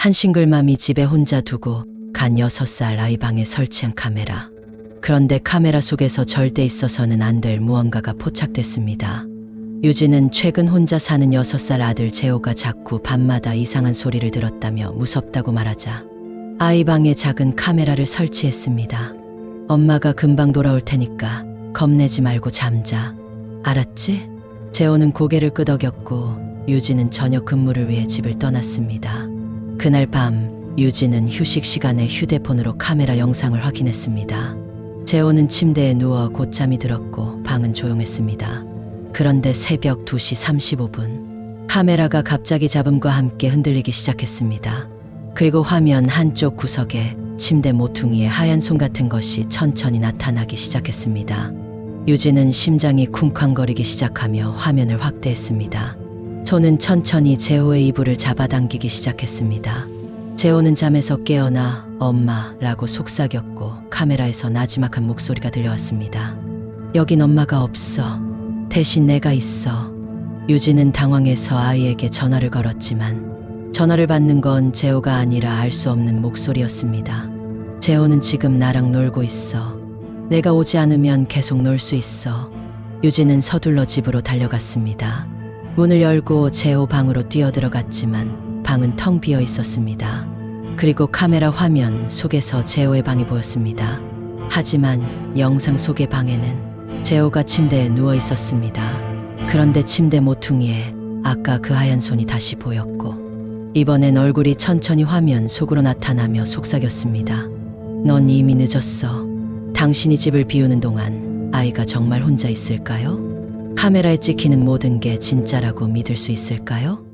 한 싱글맘이 집에 혼자 두고 간 여섯 살 아이 방에 설치한 카메라. 그런데 카메라 속에서 절대 있어서는 안 될 무언가가 포착됐습니다. 유진은 최근 혼자 사는 여섯 살 아들 재호가 자꾸 밤마다 이상한 소리를 들었다며 무섭다고 말하자 아이 방에 작은 카메라를 설치했습니다. 엄마가 금방 돌아올 테니까 겁내지 말고 잠자. 알았지? 재호는 고개를 끄덕였고 유진은 저녁 근무를 위해 집을 떠났습니다. 그날 밤 유진은 휴식 시간에 휴대폰으로 카메라 영상을 확인했습니다. 재호는 침대에 누워 곧잠이 들었고 방은 조용했습니다. 그런데 새벽 2시 35분 카메라가 갑자기 잡음과 함께 흔들리기 시작했습니다. 그리고 화면 한쪽 구석에 침대 모퉁이에 하얀 손 같은 것이 천천히 나타나기 시작했습니다. 유진은 심장이 쿵쾅거리기 시작하며 화면을 확대했습니다. 손은 천천히 재호의 이불을 잡아당기기 시작했습니다. 재호는 잠에서 깨어나 엄마라고 속삭였고 카메라에서 나지막한 목소리가 들려왔습니다. 여긴 엄마가 없어. 대신 내가 있어. 유진은 당황해서 아이에게 전화를 걸었지만 전화를 받는 건 재호가 아니라 알 수 없는 목소리였습니다. 재호는 지금 나랑 놀고 있어. 내가 오지 않으면 계속 놀 수 있어. 유진은 서둘러 집으로 달려갔습니다. 문을 열고 재호 방으로 뛰어들어갔지만 방은 텅 비어 있었습니다. 그리고 카메라 화면 속에서 재호의 방이 보였습니다. 하지만 영상 속의 방에는 재호가 침대에 누워 있었습니다. 그런데 침대 모퉁이에 아까 그 하얀 손이 다시 보였고 이번엔 얼굴이 천천히 화면 속으로 나타나며 속삭였습니다. 넌 이미 늦었어. 당신이 집을 비우는 동안 아이가 정말 혼자 있을까요? 카메라에 찍히는 모든 게 진짜라고 믿을 수 있을까요?